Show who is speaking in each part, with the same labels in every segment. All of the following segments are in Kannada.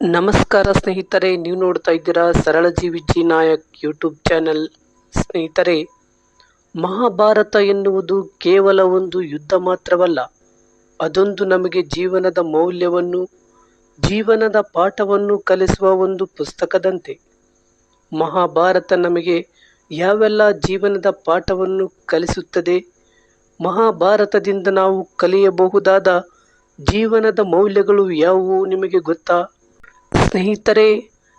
Speaker 1: ನಮಸ್ಕಾರ ಸ್ನೇಹಿತರೆ, ನೀವು ನೋಡ್ತಾ ಇದ್ದೀರಾ ಸರಳ ಜೀವಿ ಜಿ ನಾಯಕ್ ಯೂಟ್ಯೂಬ್ ಚಾನೆಲ್ ಸ್ನೇಹಿತರೆ, ಮಹಾಭಾರತ ಎನ್ನುವುದು ಕೇವಲ ಒಂದು ಯುದ್ಧ ಮಾತ್ರವಲ್ಲ, ಅದೊಂದು ನಮಗೆ ಜೀವನದ ಮೌಲ್ಯವನ್ನು, ಜೀವನದ ಪಾಠವನ್ನು ಕಲಿಸುವ ಒಂದು ಪುಸ್ತಕದಂತೆ. ಮಹಾಭಾರತ ನಮಗೆ ಯಾವೆಲ್ಲ ಜೀವನದ ಪಾಠವನ್ನು ಕಲಿಸುತ್ತದೆ, ಮಹಾಭಾರತದಿಂದ ನಾವು ಕಲಿಯಬಹುದಾದ ಜೀವನದ ಮೌಲ್ಯಗಳು ಯಾವುವು ನಿಮಗೆ ಗೊತ್ತಾ? ಸ್ನೇಹಿತರೆ,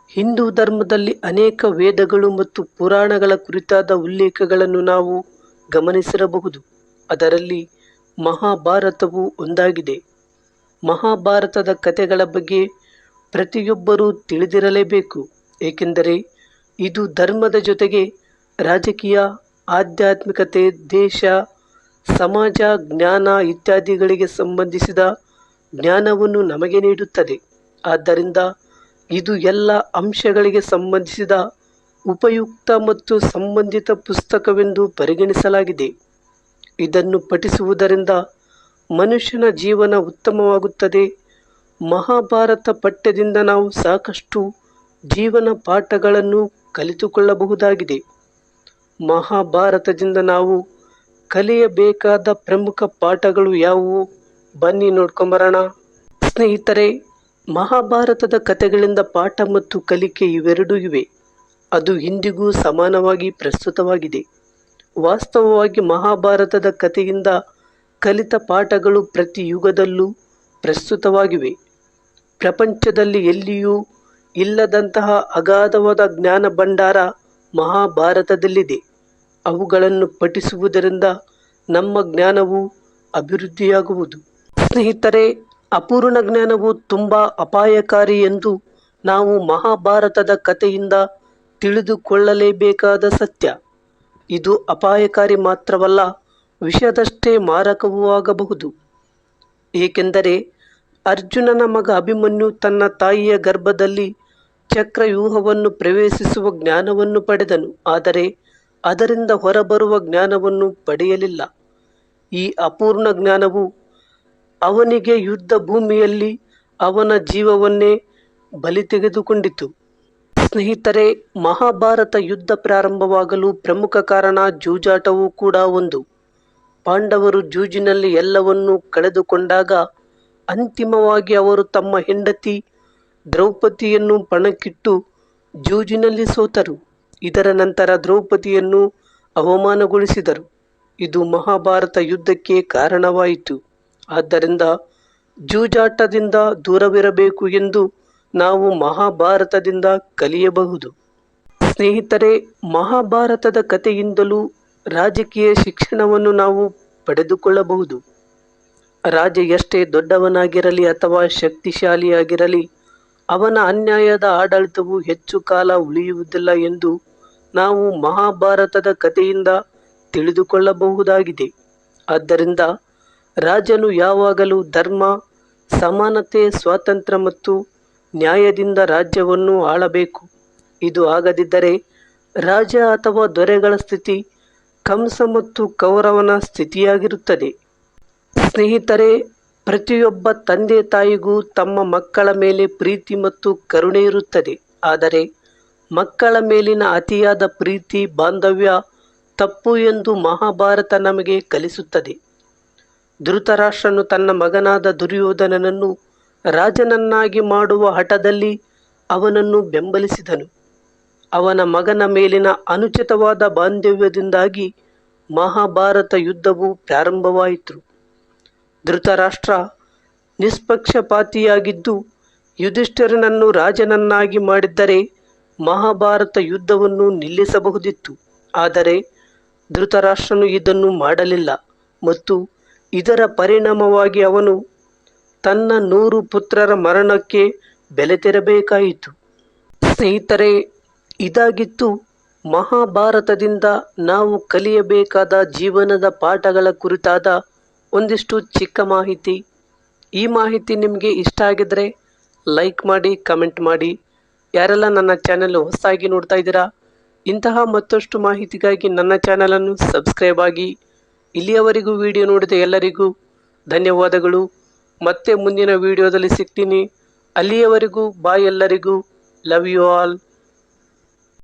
Speaker 1: ಹಿಂದೂ ಧರ್ಮದಲ್ಲಿ ಅನೇಕ ವೇದಗಳು ಮತ್ತು ಪುರಾಣಗಳ ಕುರಿತಾದ ಉಲ್ಲೇಖಗಳನ್ನು ನಾವು ಗಮನಿಸಿರಬಹುದು. ಅದರಲ್ಲಿ ಮಹಾಭಾರತವು ಒಂದಾಗಿದೆ. ಮಹಾಭಾರತದ ಕಥೆಗಳ ಬಗ್ಗೆ ಪ್ರತಿಯೊಬ್ಬರೂ ತಿಳಿದಿರಲೇಬೇಕು. ಏಕೆಂದರೆ ಇದು ಧರ್ಮದ ಜೊತೆಗೆ ರಾಜಕೀಯ, ಆಧ್ಯಾತ್ಮಿಕತೆ, ದೇಶ, ಸಮಾಜ, ಜ್ಞಾನ ಇತ್ಯಾದಿಗಳಿಗೆ ಸಂಬಂಧಿಸಿದ ಜ್ಞಾನವನ್ನು ನಮಗೆ ನೀಡುತ್ತದೆ. ಆದ್ದರಿಂದ ಇದು ಎಲ್ಲ ಅಂಶಗಳಿಗೆ ಸಂಬಂಧಿಸಿದ ಉಪಯುಕ್ತ ಮತ್ತು ಸಂಬಂಧಿತ ಪುಸ್ತಕವೆಂದು ಪರಿಗಣಿಸಲಾಗಿದೆ. ಇದನ್ನು ಪಠಿಸುವುದರಿಂದ ಮನುಷ್ಯನ ಜೀವನ ಉತ್ತಮವಾಗುತ್ತದೆ. ಮಹಾಭಾರತ ಪಠ್ಯದಿಂದ ನಾವು ಸಾಕಷ್ಟು ಜೀವನ ಪಾಠಗಳನ್ನು ಕಲಿತುಕೊಳ್ಳಬಹುದಾಗಿದೆ. ಮಹಾಭಾರತದಿಂದ ನಾವು ಕಲಿಯಬೇಕಾದ ಪ್ರಮುಖ ಪಾಠಗಳು ಯಾವುವು? ಬನ್ನಿ ನೋಡ್ಕೊಂಬರೋಣ. ಸ್ನೇಹಿತರೆ ಮಹಾಭಾರತದ ಕಥೆಗಳಿಂದ ಪಾಠ ಮತ್ತು ಕಲಿಕೆ ಇವೆರಡೂ ಇವೆ. ಅದು ಇಂದಿಗೂ ಸಮಾನವಾಗಿ ಪ್ರಸ್ತುತವಾಗಿದೆ. ವಾಸ್ತವವಾಗಿ ಮಹಾಭಾರತದ ಕಥೆಯಿಂದ ಕಲಿತ ಪಾಠಗಳು ಪ್ರತಿ ಯುಗದಲ್ಲೂ ಪ್ರಸ್ತುತವಾಗಿವೆ. ಪ್ರಪಂಚದಲ್ಲಿ ಎಲ್ಲಿಯೂ ಇಲ್ಲದಂತಹ ಅಗಾಧವಾದ ಜ್ಞಾನ ಭಂಡಾರ ಮಹಾಭಾರತದಲ್ಲಿದೆ. ಅವುಗಳನ್ನು ಪಠಿಸುವುದರಿಂದ ನಮ್ಮ ಜ್ಞಾನವು ಅಭಿವೃದ್ಧಿಯಾಗುವುದು. ಸ್ನೇಹಿತರೆ ಅಪೂರ್ಣ ಜ್ಞಾನವು ತುಂಬ ಅಪಾಯಕಾರಿ ಎಂದು ನಾವು ಮಹಾಭಾರತದ ಕಥೆಯಿಂದ ತಿಳಿದುಕೊಳ್ಳಲೇಬೇಕಾದ ಸತ್ಯ. ಇದು ಅಪಾಯಕಾರಿ ಮಾತ್ರವಲ್ಲ, ವಿಷದಷ್ಟೇ ಮಾರಕವೂ ಆಗಬಹುದು. ಏಕೆಂದರೆ ಅರ್ಜುನನ ಮಗ ಅಭಿಮನ್ಯು ತನ್ನ ತಾಯಿಯ ಗರ್ಭದಲ್ಲಿ ಚಕ್ರವ್ಯೂಹವನ್ನು ಪ್ರವೇಶಿಸುವ ಜ್ಞಾನವನ್ನು ಪಡೆದನು. ಆದರೆ ಅದರಿಂದ ಹೊರಬರುವ ಜ್ಞಾನವನ್ನು ಪಡೆಯಲಿಲ್ಲ. ಈ ಅಪೂರ್ಣ ಜ್ಞಾನವು ಅವನಿಗೆ ಯುದ್ಧ ಭೂಮಿಯಲ್ಲಿ ಅವನ ಜೀವವನ್ನೇ ಬಲಿ ತೆಗೆದುಕೊಂಡಿತು. ಸ್ನೇಹಿತರೆ, ಮಹಾಭಾರತ ಯುದ್ಧ ಪ್ರಾರಂಭವಾಗಲು ಪ್ರಮುಖ ಕಾರಣ ಜೂಜಾಟವೂ ಕೂಡ ಒಂದು. ಪಾಂಡವರು ಜೂಜಿನಲ್ಲಿ ಎಲ್ಲವನ್ನೂ ಕಳೆದುಕೊಂಡಾಗ ಅಂತಿಮವಾಗಿ ಅವರು ತಮ್ಮ ಹೆಂಡತಿ ದ್ರೌಪದಿಯನ್ನು ಪಣಕ್ಕಿಟ್ಟು ಜೂಜಿನಲ್ಲಿ ಸೋತರು. ಇದರ ನಂತರ ದ್ರೌಪದಿಯನ್ನು ಅವಮಾನಗೊಳಿಸಿದರು. ಇದು ಮಹಾಭಾರತ ಯುದ್ಧಕ್ಕೆ ಕಾರಣವಾಯಿತು. ಆದ್ದರಿಂದ ಜೂಜಾಟದಿಂದ ದೂರವಿರಬೇಕು ಎಂದು ನಾವು ಮಹಾಭಾರತದಿಂದ ಕಲಿಯಬಹುದು. ಸ್ನೇಹಿತರೆ, ಮಹಾಭಾರತದ ಕಥೆಯಿಂದಲೂ ರಾಜಕೀಯ ಶಿಕ್ಷಣವನ್ನು ನಾವು ಪಡೆದುಕೊಳ್ಳಬಹುದು. ರಾಜ ಎಷ್ಟೇ ದೊಡ್ಡವನಾಗಿರಲಿ ಅಥವಾ ಶಕ್ತಿಶಾಲಿಯಾಗಿರಲಿ, ಅವನ ಅನ್ಯಾಯದ ಆಡಳಿತವು ಹೆಚ್ಚು ಕಾಲ ಉಳಿಯುವುದಿಲ್ಲ ಎಂದು ನಾವು ಮಹಾಭಾರತದ ಕಥೆಯಿಂದ ತಿಳಿದುಕೊಳ್ಳಬಹುದಾಗಿದೆ. ಆದ್ದರಿಂದ ರಾಜನು ಯಾವಾಗಲೂ ಧರ್ಮ, ಸಮಾನತೆ, ಸ್ವಾತಂತ್ರ್ಯ ಮತ್ತು ನ್ಯಾಯದಿಂದ ರಾಜ್ಯವನ್ನು ಆಳಬೇಕು. ಇದು ಆಗದಿದ್ದರೆ ರಾಜ ಅಥವಾ ದೊರೆಗಳ ಸ್ಥಿತಿ ಕಂಸ ಮತ್ತು ಕೌರವನ ಸ್ಥಿತಿಯಾಗಿರುತ್ತದೆ. ಸ್ನೇಹಿತರೆ, ಪ್ರತಿಯೊಬ್ಬ ತಂದೆ ತಾಯಿಗೂ ತಮ್ಮ ಮಕ್ಕಳ ಮೇಲೆ ಪ್ರೀತಿ ಮತ್ತು ಕರುಣೆ ಇರುತ್ತದೆ. ಆದರೆ ಮಕ್ಕಳ ಮೇಲಿನ ಅತಿಯಾದ ಪ್ರೀತಿ, ಬಾಂಧವ್ಯ ತಪ್ಪು ಎಂದು ಮಹಾಭಾರತ ನಮಗೆ ಕಲಿಸುತ್ತದೆ. ಧೃತರಾಷ್ಟ್ರನು ತನ್ನ ಮಗನಾದ ದುರ್ಯೋಧನನನ್ನು ರಾಜನನ್ನಾಗಿ ಮಾಡುವ ಹಠದಲ್ಲಿ ಅವನನ್ನು ಬೆಂಬಲಿಸಿದನು. ಅವನ ಮಗನ ಮೇಲಿನ ಅನುಚಿತವಾದ ಬಾಂಧವ್ಯದಿಂದಾಗಿ ಮಹಾಭಾರತ ಯುದ್ಧವು ಪ್ರಾರಂಭವಾಯಿತು. ಧೃತರಾಷ್ಟ್ರ ನಿಷ್ಪಕ್ಷಪಾತಿಯಾಗಿದ್ದು, ಯುಧಿಷ್ಠಿರನನ್ನು ರಾಜನನ್ನಾಗಿ ಮಾಡಿದ್ದರೆ ಮಹಾಭಾರತ ಯುದ್ಧವನ್ನು ನಿಲ್ಲಿಸಬಹುದಿತ್ತು. ಆದರೆ ಧೃತರಾಷ್ಟ್ರನು ಇದನ್ನು ಮಾಡಲಿಲ್ಲ ಮತ್ತು ಇದರ ಪರಿಣಾಮವಾಗಿ ಅವನು ತನ್ನ ನೂರು ಪುತ್ರರ ಮರಣಕ್ಕೆ ಬೆಲೆ ತೆರಬೇಕಾಯಿತು ಸ್ನೇಹಿತರೆ, ಇದಾಗಿತ್ತು ಮಹಾಭಾರತದಿಂದ ನಾವು ಕಲಿಯಬೇಕಾದ ಜೀವನದ ಪಾಠಗಳ ಕುರಿತಾದ ಒಂದಿಷ್ಟು ಚಿಕ್ಕ ಮಾಹಿತಿ. ಈ ಮಾಹಿತಿ ನಿಮಗೆ ಇಷ್ಟ ಆಗಿದ್ರೆ ಲೈಕ್ ಮಾಡಿ, ಕಮೆಂಟ್ ಮಾಡಿ. ಯಾರೆಲ್ಲ ನನ್ನ ಚಾನೆಲ್ ಹೊಸದಾಗಿ ನೋಡ್ತಾ ಇದ್ದೀರಾ, ಇಂತಹ ಮತ್ತಷ್ಟು ಮಾಹಿತಿಗಾಗಿ ನನ್ನ ಚಾನಲನ್ನು ಸಬ್ಸ್ಕ್ರೈಬ್ ಆಗಿ ಇಲ್ಲಿಯವರೆಗೂ ವಿಡಿಯೋ ನೋಡಿದ ಎಲ್ಲರಿಗೂ ಧನ್ಯವಾದಗಳು. ಮತ್ತೆ ಮುಂದಿನ ವಿಡಿಯೋದಲ್ಲಿ ಸಿಗ್ತೀನಿ. ಅಲ್ಲಿಯವರೆಗೂ ಬಾಯ್ ಎಲ್ಲರಿಗೂ. Love you all